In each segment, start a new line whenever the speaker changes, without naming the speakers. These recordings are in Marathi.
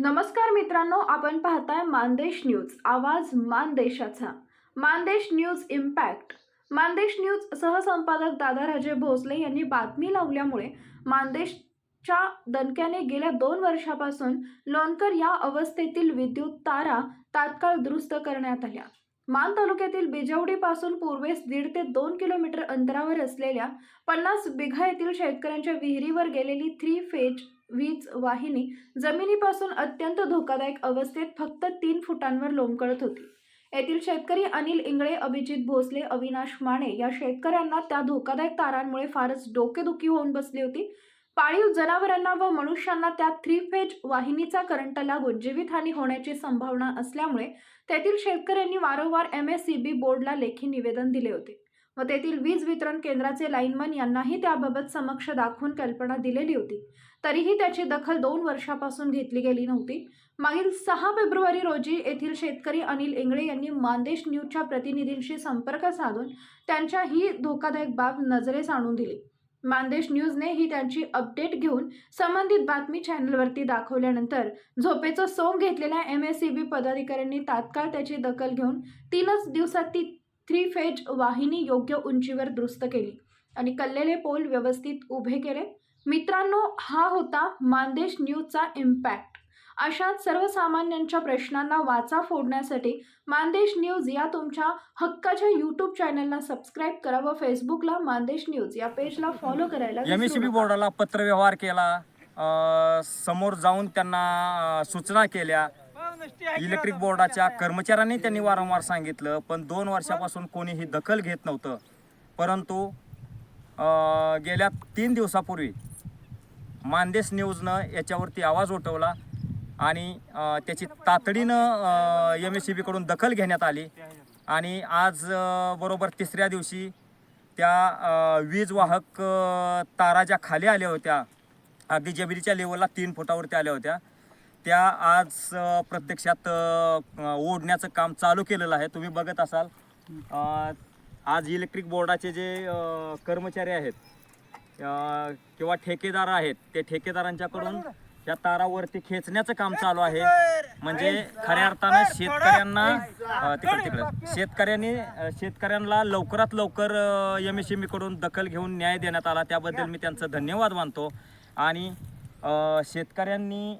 नमस्कार मित्रांनो आपण पाहताय मानदेश न्यूज. आवाज मानदेशाचा. Mandesh news impact. Mandesh news सहसंपादक Dadaraje Bhosale यांनी बातमी लावल्यामुळे मानदेशच्या दणक्याने गेल्या दोन वर्षापासून लोणकर या अवस्थेतील विद्युत तारा तात्काळ दुरुस्त करण्यात आल्या. माल तालुक्यातील बिजवडीपासून पूर्वेस दीड ते दोन किलोमीटर अंतरावर असलेल्या पन्नास बिघा येथील शेतकऱ्यांच्या विहिरीवर गेलेली थ्री फेज वीज वाहिनी जमिनीपासून अत्यंत धोकादायक अवस्थेत फक्त तीन फुटांवर लोंबकळत होती. येथील शेतकरी अनिल इंगळे अभिजित भोसले अविनाश माने या शेतकऱ्यांना त्या धोकादायक तारांमुळे फारच डोकेदुखी होऊन बसली होती. पाळीव जनावरांना व मनुष्यांना त्या थ्री फेज वाहिनीचा करंट लागून जीवितहानी होण्याची संभावना असल्यामुळे तेथील शेतकऱ्यांनी वारंवार एम एस सी बी बोर्डला लेखी निवेदन दिले होते. व तेथील वीज वितरण केंद्राचे लाईनमन यांनाही त्याबाबत समक्ष दाखवून कल्पना दिलेली होती. तरीही त्याची दखल दोन वर्षापासून घेतली गेली नव्हती. मागील सहा फेब्रुवारी रोजी येथील शेतकरी अनिल इंगळे यांनी मानदेश न्यूजच्या प्रतिनिधींशी संपर्क साधून त्यांच्या ही धोकादायक बाब नजरेस आणून दिली. मानदेश न्यूजने ही त्यांची अपडेट घेऊन संबंधित बातमी चॅनलवरती दाखवल्यानंतर झोपेचं सोंग घेतलेल्या एम एस सी बी पदाधिकाऱ्यांनी तात्काळ त्याची दखल घेऊन तीनच दिवसात ती थ्री फेज वाहिनी योग्य उंचीवर दुरुस्त केली आणि कल्लेले पोल व्यवस्थित उभे केले. मित्रांनो हा होता मानदेश न्यूजचा इम्पॅक्ट अशाच सर्वसामान्यांच्या प्रश्नांना वाचा फोडण्यासाठी मानदेश न्यूज या तुमच्या हक्काच्या यूट्यूब चॅनलला सबस्क्राईब करा व फेसबुकला मानदेश न्यूज या पेजला फॉलो करायला
एम
विसरू नका.
बोर्डाला पत्रव्यवहार केला समोर जाऊन त्यांना सूचना केल्या. इलेक्ट्रिक बोर्डाच्या कर्मचाऱ्यांनी त्यांनी वारंवार सांगितलं पण दोन वर्षापासून कोणीही दखल घेत नव्हतं. परंतु गेल्या तीन दिवसापूर्वी मानदेश न्यूजनं याच्यावरती आवाज उठवला. आणि त्याची तातडीनं एम एस सी बीकडून दखल घेण्यात आली. आणि आज बरोबर तिसऱ्या दिवशी त्या वीज वाहक अ, तारा ज्या खाली आल्या होत्या. अगदी जमिनीच्या लेवलला तीन फुटावरती आल्या होत्या. त्या आज प्रत्यक्षात ओढण्याचं काम चालू केलेलं आहे. तुम्ही बघत असाल आज इलेक्ट्रिक बोर्डाचे जे कर्मचारी आहेत किंवा ठेकेदार आहेत ते ठेकेदारांच्याकडून त्या तारावरती खेचण्याचं काम चालू आहे. म्हणजे खऱ्या अर्थानं शेतकऱ्यांना तिकडे तिकडे. शेतकऱ्यांनी शेतकऱ्यांना लवकरात लवकर एम एसकडून दखल घेऊन न्याय देण्यात आला. त्याबद्दल मी त्यांचं धन्यवाद मानतो. आणि शेतकऱ्यांनी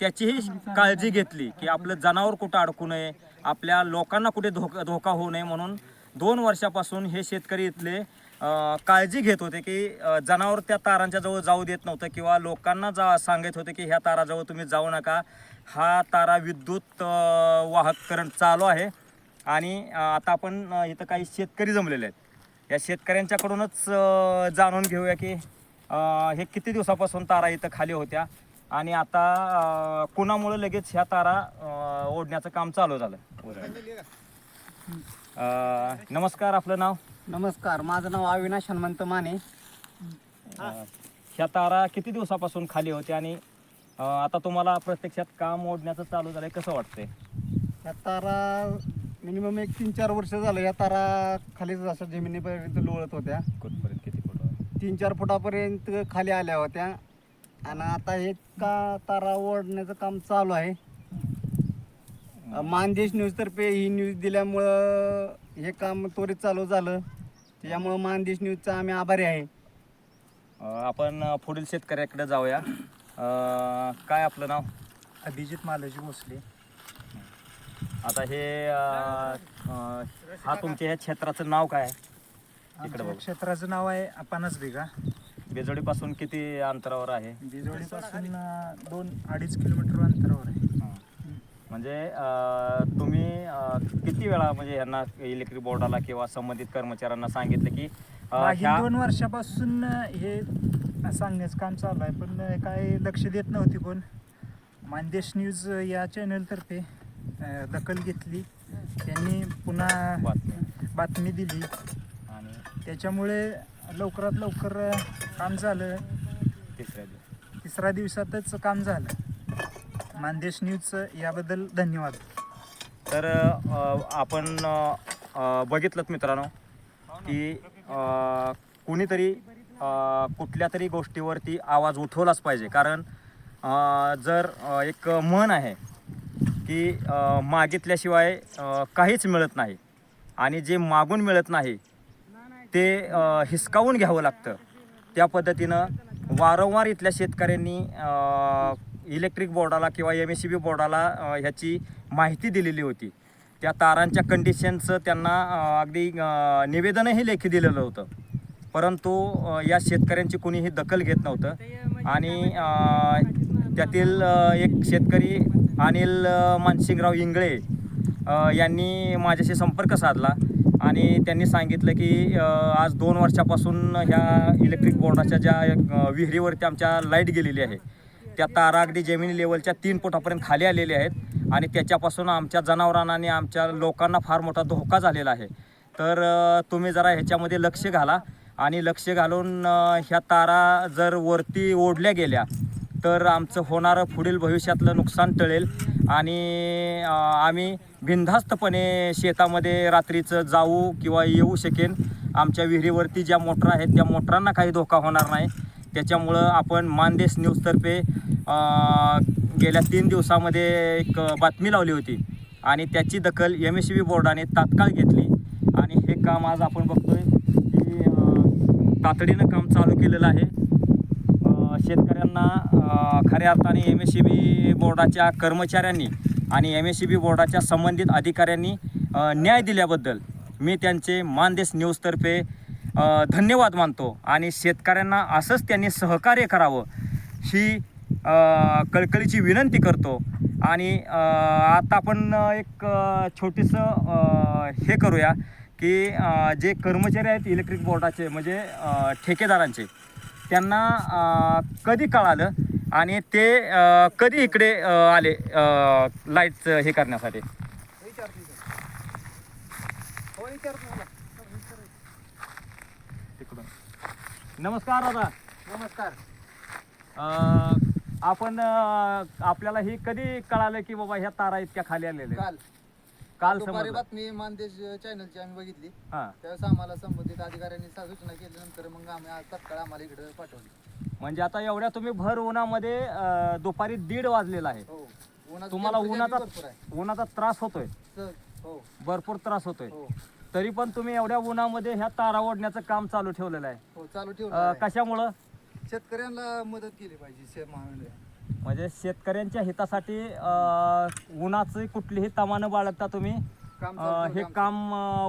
त्याचीही काळजी घेतली की आपलं जनावर कुठं अडकू नये आपल्या लोकांना कुठे धोका धोका होऊ नये म्हणून दोन वर्षापासून हे शेतकरी इथले काळजी घेत होते की जनावर त्या तारांच्या जवळ जाऊ देत नव्हतं किंवा लोकांना जा सांगत होते की ह्या ताराजवळ तुम्ही जाऊ नका. हा तारा विद्युत वाहक करंट चालू आहे आणि आता आपण इथं काही शेतकरी जमलेले आहेत. या शेतकऱ्यांच्याकडूनच जाणून घेऊया की हे किती दिवसापासून तारा इथं खाली होत्या आणि आता कुणामुळे लगेच ह्या तारा ओढण्याचं काम चालू झालं? नमस्कार आपलं नाव?
नमस्कार माझं नाव अविनाश हनुमंत माने.
अ, ह्या तारा किती दिवसापासून खाली होत्या आणि अ, आता तुम्हाला प्रत्यक्षात काम ओढण्याचं चालू झालंय कसं वाटतंय?
या तारा मिनिमम एक तीन चार वर्ष झालं या तारा खालीच असं जमिनीपर्यंत लोळत होत्या.
कुठपर्यंत किती फुट?
तीन चार फुटापर्यंत खाली आल्या होत्या. आणि आता हे का तारा ओढण्याचं काम चालू आहे. अं, मानदेश न्यूजतर्फे ही न्यूज दिल्यामुळं हे काम त्वरित चालू झालं. त्याच्यामुळं मानदेश न्यूजचा आम्ही आभारी आहे.
अ, आपण अ, पुढील शेतकऱ्याकडे जाऊया. अ, काय आपलं नाव?
अभिजित मालोजी भोसले.
आता हे अ, अ, हा तुमच्या ह्या क्षेत्राचं नाव काय आहे? इकडे
आमच्या
बघू.
क्षेत्राचं नाव आहे पन्नास बिघा
बेजोडीपासून किती अंतरावर आहे?
बिजवडीपासून दोन अडीच किलोमीटर अंतरावर आहे.
म्हणजे तुम्ही किती वेळा म्हणजे यांना इलेक्ट्रिक बोर्डाला किंवा संबंधित कर्मचाऱ्यांना सांगितलं की ह्या
दोन वर्षापासून हे सांगण्याचं काम चालू आहे पण काय लक्ष देत नव्हती कोण. मानदेश न्यूज या चॅनलतर्फे अं, दखल घेतली. त्यांनी पुन्हा
बातमी.
बातमी दिली.
आणि?
त्याच्यामुळे लवकरात लवकर काम झालं.
तिसऱ्या दिवशी.
तिसऱ्या दिवसातच काम झालं. मानदेश न्यूजचं याबद्दल धन्यवाद.
तर अ, आपण अ, बघितलं मित्रांनो की अ, कुणीतरी अ, कुठल्या तरी गोष्टीवरती आवाज उठवलाच पाहिजे. कारण अ, जर अ, एक म्हण आहे की अ, मागितल्याशिवाय अ, काहीच मिळत नाही आणि जे मागून मिळत नाही ते अ, हिसकावून घ्यावं लागतं. त्या पद्धतीनं वारंवार इथल्या शेतकऱ्यांनी अ, इलेक्ट्रिक बोर्डाला किंवा एम एस सी बी बोर्डाला ह्याची माहिती दिलेली होती. त्या तारांच्या कंडिशनचं त्यांना अगदी निवेदनही लेखी दिलेलं होतं. परंतु या शेतकऱ्यांची कुणीही दखल घेत नव्हतं. आणि अ, त्यातील एक शेतकरी अनिल मानसिंगराव इंगळे यांनी माझ्याशी संपर्क साधला. आणि त्यांनी सांगितलं की आज दोन वर्षापासून ह्या इलेक्ट्रिक बोर्डाच्या ज्या विहिरीवरती आमच्या लाइट गेलेली आहे. त्या तारा अगदी जमिनी लेवलच्या तीन फुटापर्यंत खाली आलेल्या आहेत आणि त्याच्यापासून आमच्या जनावरांना आणि आमच्या लोकांना फार मोठा धोका झालेला आहे. तर तुम्ही जरा ह्याच्यामध्ये लक्ष घाला आणि लक्ष घालून ह्या तारा जर वरती ओढल्या गेल्या तर आमचं होणारं पुढील भविष्यातलं नुकसान टळेल आणि आम्ही बिनधास्तपणे शेतामध्ये रात्रीचं जाऊ किंवा येऊ शकेन. आमच्या विहिरीवरती ज्या मोटर आहेत त्या मोटरांना काही धोका होणार नाही. त्याच्यामुळं आपण मानदेश न्यूजतर्फे गेल्या तीन दिवसामध्ये एक बातमी लावली होती. आणि त्याची दखल एम एस सी बी बोर्डाने तात्काळ घेतली. आणि हे काम आज आपण बघतोय की तातडीनं काम चालू केलेलं आहे. शेतकऱ्यांना खऱ्या अर्थाने एम एस सी बी बोर्डाच्या कर्मचाऱ्यांनी आणि एम एस सी बी बोर्डाच्या संबंधित अधिकाऱ्यांनी न्याय दिल्याबद्दल मी त्यांचे मानदेश न्यूजतर्फे धन्यवाद मानतो. आणि शेतकऱ्यांना असंच त्यांनी सहकार्य करावं ही कळकळीची विनंती करतो. आणि आता आपण एक छोटंसं छोटीसं हे करूया की जे कर्मचारी आहेत इलेक्ट्रिक बोर्डाचे म्हणजे ठेकेदारांचे त्यांना कधी कळालं आणि ते कधी इकडे आले लाईटचं हे करण्यासाठी? हो, नमस्कार दादा.
नमस्कार.
अ, आपण अ, आपल्याला हे कधी कळालं की बाबा ह्या तारा इतक्या खाली आलेल्या आहेत?
काल.
काल
दुपारी
समजलं.
बातमी मानदेश चॅनलची आम्ही बघितली.
हां.
त्यावेळेस आम्हाला संबंधित अधिकाऱ्यांनी सा- सूचना केल्यानंतर मग आम्ही आज तत्काळ आम्हाला इकडे पाठवली.
म्हणजे आता एवढ्या तुम्ही भर उन्हामध्ये अ, दुपारी दीड वाजलेला आहे.
हो. उन्हाचं
तुम्हाला
temperature
उन्हाचा
भरपूर आहे.
उन्हाचा त्रास होतोय.
हो.
भरपूर त्रास होतोय.
हो.
तरी पण तुम्ही एवढ्या उन्हामध्ये ह्या तारा ओढण्याचं काम चालू ठेवलेलं आहे.
हो चालू
अ, कशामुळं?
शेतकऱ्यांना मदत केली पाहिजे शे
म्हणजे शेतकऱ्यांच्या हितासाठी अ, उन्हाची कुठलीही तमानं बाळगता तुम्ही.
काम
अ,
चालू
हे काम अ,